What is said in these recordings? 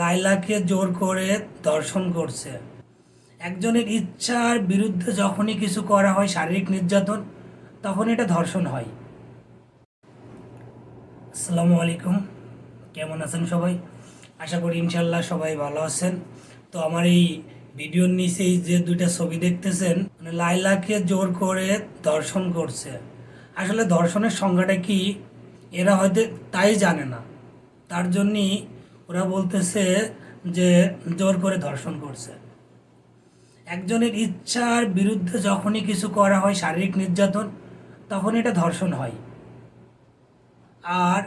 লাইলাকে জোর করে দর্শন করছে। একজনের ইচ্ছার বিরুদ্ধে যখনই কিছু করা হয়, শারীরিক নির্যাতন তখন এটা ধর্ষণ হয়। আসসালামু আলাইকুম। কেমন আছেন সবাই? আশা করি ইনশাল্লাহ সবাই ভালো আছেন। তো আমার এই ভিডিওর নিচেই যে দুইটা ছবি দেখতেছেন মানে লাইলাকে জোর করে দর্শন করছে। আসলে ধর্ষণের সংজ্ঞাটা কি? এরা হয়তো তাই জানে না। তার জন্যই ওরা বলতেছে যে জোর করে ধর্ষণ করছে। একজনের ইচ্ছার বিরুদ্ধে যখনই কিছু করা হয় শারীরিক নির্যাতন তখন এটা ধর্ষণ হয়। আর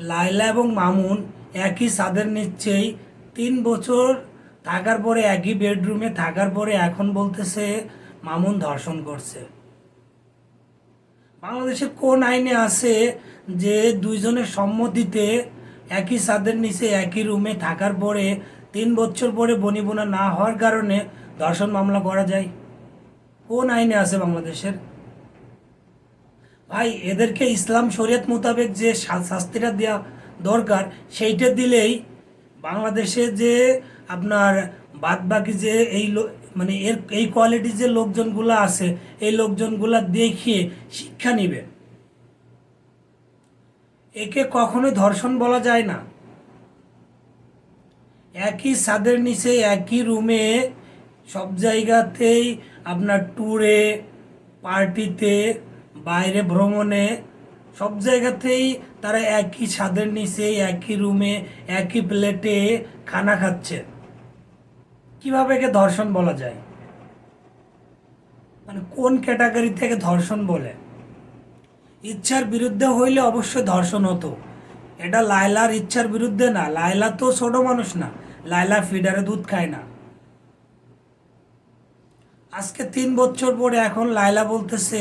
লায়লা এবং মামুন একই ছাদের নিচেই তিন বছর থাকার পরে একই বেডরুমে থাকার পরে এখন বলতেছে মামুন ধর্ষণ করছে। বাংলাদেশে কোন আইনে আছে যে দুইজনের সম্মতিতে একই ছাদের নিচে একই রুমে থাকার পরে তিন বছর পরে বনিবনা না হওয়ার কারণে ধর্ষণ মামলা করা যায়। কোন আইনে আছে বাংলাদেশের? ভাই, এদেরকে ইসলাম শরীয়ত মোতাবেক যে শাস্তিটা দেওয়া দরকার, সেইটা দিলেই বাংলাদেশে যে আপনার বাদ বাকি যে এই মানে এর এই কোয়ালিটির যে লোকজনগুলো আছে, এই লোকজনগুলো দেখিয়ে শিক্ষা নিবে। একে কখনোই ধর্ষণ বলা যায় না। একই ছাদের নিচে, একই রুমে, সব জায়গাতেই আপনার ট্যুরে পার্টিতে বাইরে ভ্রমণে, সব জায়গাতেই তারা একই ছাদের নিচে, একই রুমে, একই প্লেটে খানা খাচ্ছে। কীভাবে একে ধর্ষণ বলা যায়? মানে কোন ক্যাটাগরি থেকে ধর্ষণ বলে? ইচ্ছার বিরুদ্ধে হইলে অবশ্যই ধর্ষণ হতো। এটা লায়লার ইচ্ছার বিরুদ্ধে না, লায়লা তো ছোট মানুষ না, লায়লা ফিডারে দুধ খায় না। আজকে তিন বছর পরে এখন লায়লা বলতেছে,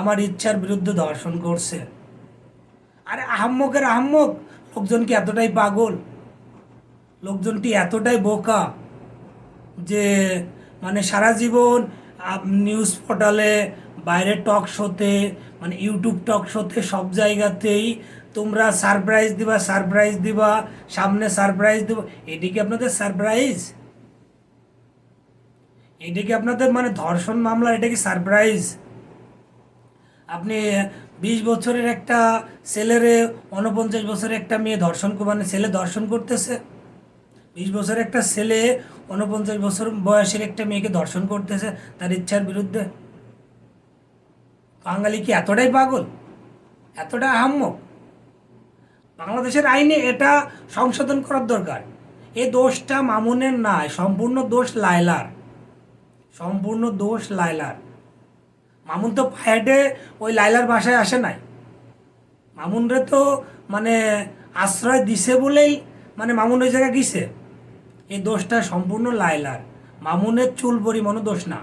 আমার ইচ্ছার বিরুদ্ধে ধর্ষণ করছে। আরে আহাম্মকের আহাম্মক, লোকজন কি এতটাই পাগল? লোকজনটি এতটাই বোকা যে মানে সারা জীবন নিউজ পোর্টালে বাইরে টক শোতে মানে ইউটিউব টক শোতে সব জায়গাতেই তোমরা সারপ্রাইজ দিবা সারপ্রাইজ দিবা, সামনে সারপ্রাইজ দিবা। এটি কি আপনাদের সারপ্রাইজ এটা কি আপনাদের মানে ধর্ষণ মামলা? এটা কি সারপ্রাইজ আপনি বিশ বছরের একটা ছেলেরে উনপঞ্চাশ বছরের একটা মেয়ে ধর্ষণ মানে ছেলে ধর্ষণ করতেছে। বিশ বছর একটা ছেলে উনপঞ্চাশ বছর বয়সের একটা মেয়েকে ধর্ষণ করতেছে, তার ইচ্ছার বিরুদ্ধে। বাঙালি কি এতটাই পাগল? এতটা আহাম্মক? বাংলাদেশের আইনে এটা সংশোধন করার দরকার। এই দোষটা মামুনের নয় সম্পূর্ণ দোষ লায়লার। সম্পূর্ণ দোষ লায়লার। মামুন তো হেঁটে ওই লাইলার বাসায় আসে নাই। মামুনরে তো মানে আশ্রয় দিছে বলেই মানে মামুন ওই জায়গায় গিয়েছে এই দোষটা সম্পূর্ণ লাইলার মামুনের চুল পরিমাণও দোষ না।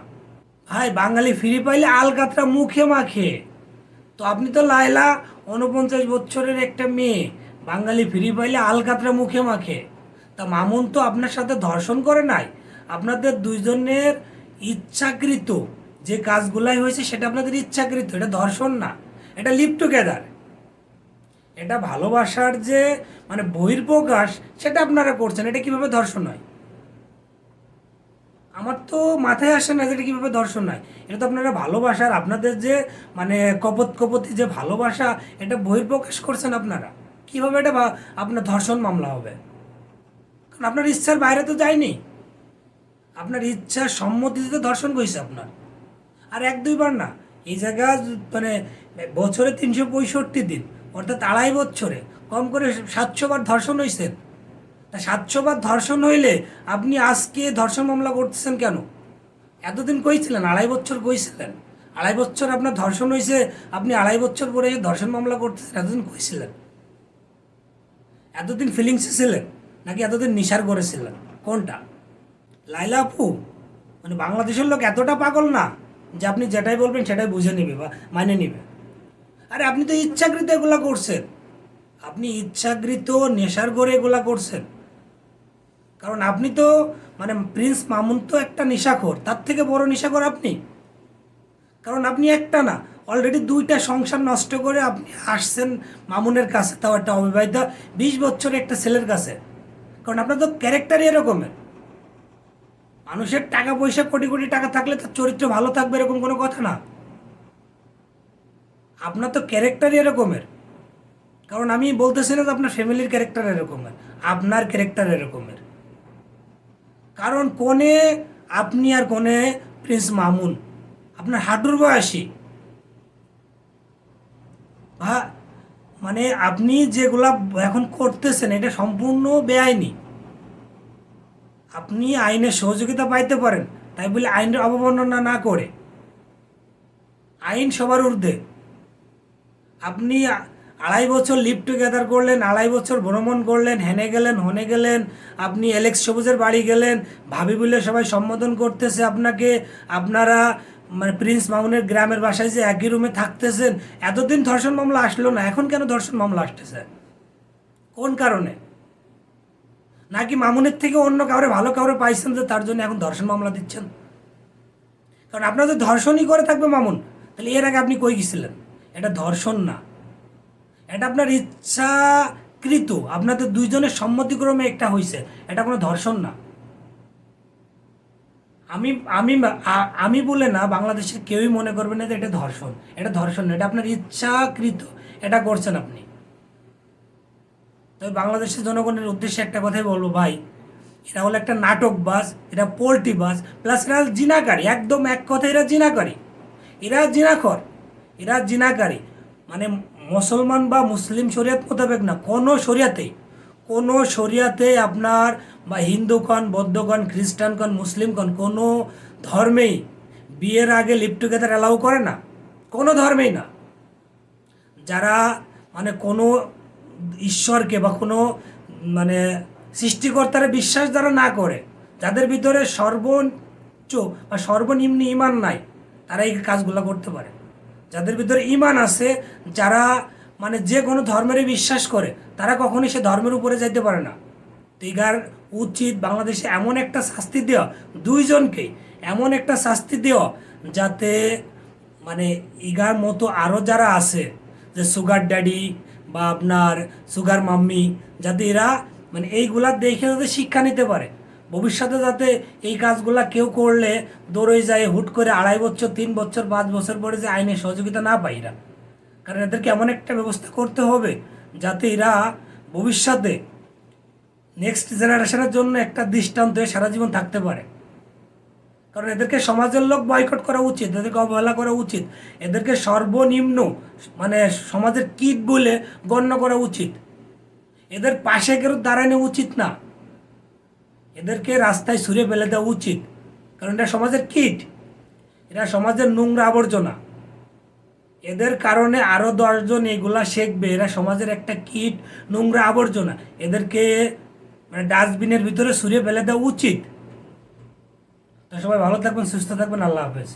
ভাই, বাঙালি ফিরে পাইলে আলকাতরা মুখে মাখে। তো আপনি তো লাইলা উনপঞ্চাশ বছরের একটা মেয়ে। বাঙালি ফিরে পাইলে আলকাতরা মুখে মাখে। তা মামুন তো আপনার সাথে ধর্ষণ করে নাই। আপনাদের দুইজনের ইচ্ছাকৃত যে কাজগুলাই হয়েছে, সেটা আপনাদের ইচ্ছাকৃত। এটা ধর্ষণ না। এটা লিভ টুগেদার। এটা ভালোবাসার যে মানে বহির্প্রকাশ সেটা আপনারা করছেন, এটা কীভাবে ধর্ষণ হয়? আমার তো মাথায় আসে না যে এটা কীভাবে দর্শন হয়। এটা তো আপনারা ভালোবাসার, আপনাদের যে মানে কপত কপতি যে ভালোবাসা, এটা বহির্প্রকাশ করছেন আপনারা। কীভাবে এটা আপনার ধর্ষণ মামলা হবে? কারণ আপনার ইচ্ছার বাইরে তো যায়নি। আপনার ইচ্ছার সম্মতিতে তো ধর্ষণ করেছে আপনার। আর এক দুইবার না, এই জায়গা মানে বছরে তিনশো পঁয়ষট্টি দিন। অর্থাৎ আড়াই বছরে কম করে সাতশো বার ধর্ষণ হয়েছেন তা সাতশো বার ধর্ষণ হইলে আপনি আজকে ধর্ষণ মামলা করতেছেন কেন? এতদিন কইছিলেন, আড়াই বছর কইছিলেন। আড়াই বছর আপনার ধর্ষণ হয়েছে আপনি আড়াই বছর পরে ধর্ষণ মামলা করতেছেন, এতদিন কইছিলেন। এতদিন ফিলিংসে ছিলেন, নাকি এতদিন নিশার করেছিলেন কোনটা? লাইলা আপু মানে বাংলাদেশের লোক এতটা পাগল না যে আপনি যেটাই বলবেন সেটাই বুঝে নেবে বা মানে নেবে। আরে আপনি তো ইচ্ছাকৃত এগুলা করছেন। আপনি ইচ্ছাকৃত নেশার করে এগুলা করছেন। কারণ আপনি তো মানে প্রিন্স মামুন তো একটা নেশাখোর, তার থেকে বড় নেশাখোর আপনি। কারণ আপনি একটা না অলরেডি দুইটা সংসার নষ্ট করে আপনি আসছেন মামুনের কাছে, তাও একটা অবিবাহিত, বিশ বছরের একটা ছেলের কাছে। কারণ আপনার তো ক্যারেক্টারই এরকমের। মানুষের টাকা পয়সা কোটি কোটি টাকা থাকলে তার চরিত্র ভালো থাকবে এরকম কোনো কথা না। আপনার তো ক্যারেক্টারই এরকমের। কারণ আমি বলতেছি না যে আপনার ফ্যামিলির ক্যারেক্টার এরকমের, আপনার ক্যারেক্টার এরকমের। কারণ কোনে আপনি আর কোনে প্রিন্স মামুন, আপনার হাঁটুর বয়সী। বা মানে আপনি যেগুলা এখন করতেছেন, এটা সম্পূর্ণ বেআইনি। আপনি আইনের সহযোগিতা পাইতে পারেন, তাই বলে আইনের অবমাননা না করে। আইন সবার ঊর্ধ্বে। আপনি আড়াই বছর লিভ টুগেদার করলেন, আড়াই বছর ভ্রমণ করলেন, হেনে গেলেন, হনে গেলেন, আপনি এলেক্স সবুজের বাড়ি গেলেন, ভাবি বলে সবাই সম্বোধন করতেছে আপনাকে, আপনারা মানে প্রিন্স মামুনের গ্রামের বাসায় যে একই রুমে থাকতেছেন, এতদিন ধর্ষণ মামলা আসলো না, এখন কেন ধর্ষণ মামলা আসতেছে? কোন কারণে? নাকি মামুনের থেকে অন্য কাউরে ভালো কাউরে পাইছেন যে তার জন্য এখন ধর্ষণ মামলা দিচ্ছেন? কারণ আপনার যদি ধর্ষণই করে থাকবে মামুন, তাহলে এর আগে আপনি কই গেছিলেন? এটা ধর্ষণ না। এটা আপনার ইচ্ছাকৃত। আপনাদের দুইজনের সম্মতিক্রমে একটা হয়েছে এটা কোনো ধর্ষণ না। আমি আমি আমি বলে না, বাংলাদেশের কেউই মনে করবে না যে এটা ধর্ষণ। এটা ধর্ষণ না, এটা আপনার ইচ্ছাকৃত। এটা করছেন আপনি। তবে বাংলাদেশের জনগণের উদ্দেশ্যে একটা কথাই বলব, ভাই, এরা হলো একটা নাটক বাস এটা পোল্ট্রি বাস, প্লাস এরা জিনাকারী। একদম এক কথা এরা জিনাকারী। এরা জিনাখর। এরা জিনাকারী। মানে মুসলমান বা মুসলিম শরিয়াত মোতাবেক না, কোনো শরিয়াতেই। কোনো শরিয়াতে আপনার বা হিন্দু কন বৌদ্ধ কন খ্রিস্টান কন মুসলিম কন কোনো ধর্মেই বিয়ের আগে লিভ টুগেদার অ্যালাউ করে না। কোনো ধর্মেই না। যারা মানে কোনো ঈশ্বরকে বা কোনো মানে সৃষ্টিকর্তারে বিশ্বাস যারা না করে, যাদের ভিতরে সর্বোচ্চ বা সর্বনিম্ন ইমান নাই তারা এই কাজগুলো করতে পারে। যাদের ভিতরে ইমান আছে, যারা মানে যে কোনো ধর্মেরই বিশ্বাস করে, তারা কখনোই সে ধর্মের উপরে যাইতে পারে না। তো এগার উচিত বাংলাদেশে এমন একটা শাস্তি দেওয়া দুইজনকেই এমন একটা শাস্তি দেওয়া যাতে মানে ইগার মতো আরও যারা আছে, যে সুগার ড্যাডি বা আপনার সুগার মাম্মি, যাতে এরা মানে এইগুলা দেখে যাতে শিক্ষা নিতে পারে। ভবিষ্যতে যাতে এই কাজগুলা কেউ করলে দৌড়ে যায়, হুট করে আড়াই বছর, তিন বছর, পাঁচ বছর পরে যে আইনের সহযোগিতা না পায় এরা। কারণ এদেরকে এমন একটা ব্যবস্থা করতে হবে যাতে এরা ভবিষ্যতে নেক্সট জেনারেশনের জন্য একটা দৃষ্টান্ত হয়ে সারা জীবন থাকতে পারে। কারণ এদেরকে সমাজের লোক বয়কট করা উচিত, এদেরকে অবহেলা করা উচিত, এদেরকে সর্বনিম্ন মানে সমাজের কীট বলে গণ্য করা উচিত। এদের পাশে কেউ দাঁড়ানো উচিত না। এদেরকে রাস্তায় ছুঁড়ে ফেলে দেওয়া উচিত। কারণ এটা সমাজের কীট। এরা সমাজের নোংরা আবর্জনা। এদের কারণে আরও দশজন এগুলা শিখবে। এরা সমাজের একটা কীট, নোংরা আবর্জনা। এদেরকে মানে ডাস্টবিনের ভিতরে ছুঁড়ে ফেলে দেওয়া উচিত। তো সবাই ভালো থাকবেন, সুস্থ থাকবেন। আল্লাহ হাফেজ।